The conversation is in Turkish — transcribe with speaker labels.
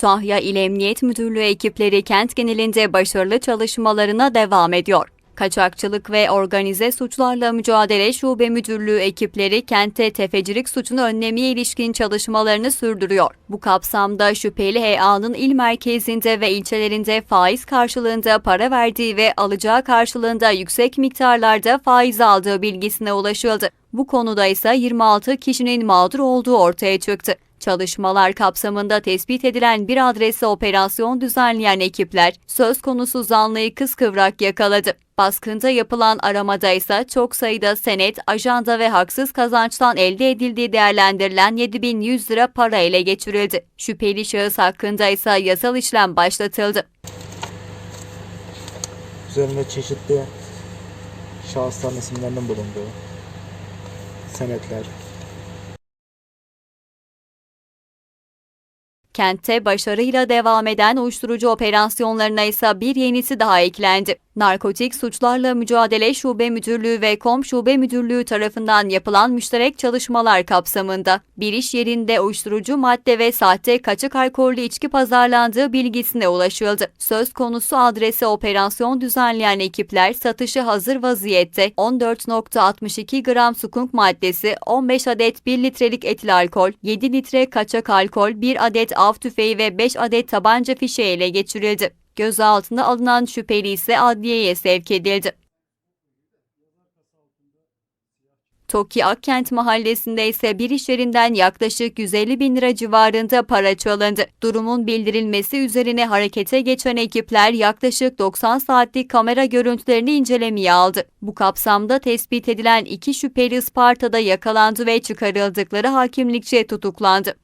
Speaker 1: Kütahya İl Emniyet Müdürlüğü ekipleri kent genelinde başarılı çalışmalarına devam ediyor. Kaçakçılık ve organize suçlarla mücadele şube müdürlüğü ekipleri kentte tefecilik suçunu önlemeye ilişkin çalışmalarını sürdürüyor. Bu kapsamda şüpheli HEA'nın il merkezinde ve ilçelerinde faiz karşılığında para verdiği ve alacağı karşılığında yüksek miktarlarda faiz aldığı bilgisine ulaşıldı. Bu konuda ise 26 kişinin mağdur olduğu ortaya çıktı. Çalışmalar kapsamında tespit edilen bir adrese operasyon düzenleyen ekipler söz konusu zanlıyı kıskıvrak yakaladı. Baskında yapılan aramada ise çok sayıda senet, ajanda ve haksız kazançtan elde edildiği değerlendirilen 7100 lira para ele geçirildi. Şüpheli şahıs hakkında ise yasal işlem başlatıldı.
Speaker 2: Üzerinde çeşitli şahısların isimlerinin bulunduğu senetler,
Speaker 1: Kentte başarıyla devam eden uyuşturucu operasyonlarına ise bir yenisi daha eklendi. Narkotik Suçlarla Mücadele Şube Müdürlüğü ve KOM Şube Müdürlüğü tarafından yapılan müşterek çalışmalar kapsamında bir iş yerinde uyuşturucu madde ve sahte kaçak alkollü içki pazarlandığı bilgisine ulaşıldı. Söz konusu adrese operasyon düzenleyen ekipler satışı hazır vaziyette 14.62 gram sukunk maddesi, 15 adet 1 litrelik etil alkol, 7 litre kaçak alkol, 1 adet av tüfeği ve 5 adet tabanca fişe ele geçirildi. Gözaltına alınan şüpheli ise adliyeye sevk edildi. Toki Akkent mahallesinde ise bir iş yerinden yaklaşık 150 bin lira civarında para çalındı. Durumun bildirilmesi üzerine harekete geçen ekipler yaklaşık 90 saatlik kamera görüntülerini incelemeye aldı. Bu kapsamda tespit edilen iki şüpheli Isparta'da yakalandı ve çıkarıldıkları hakimlikçe tutuklandı.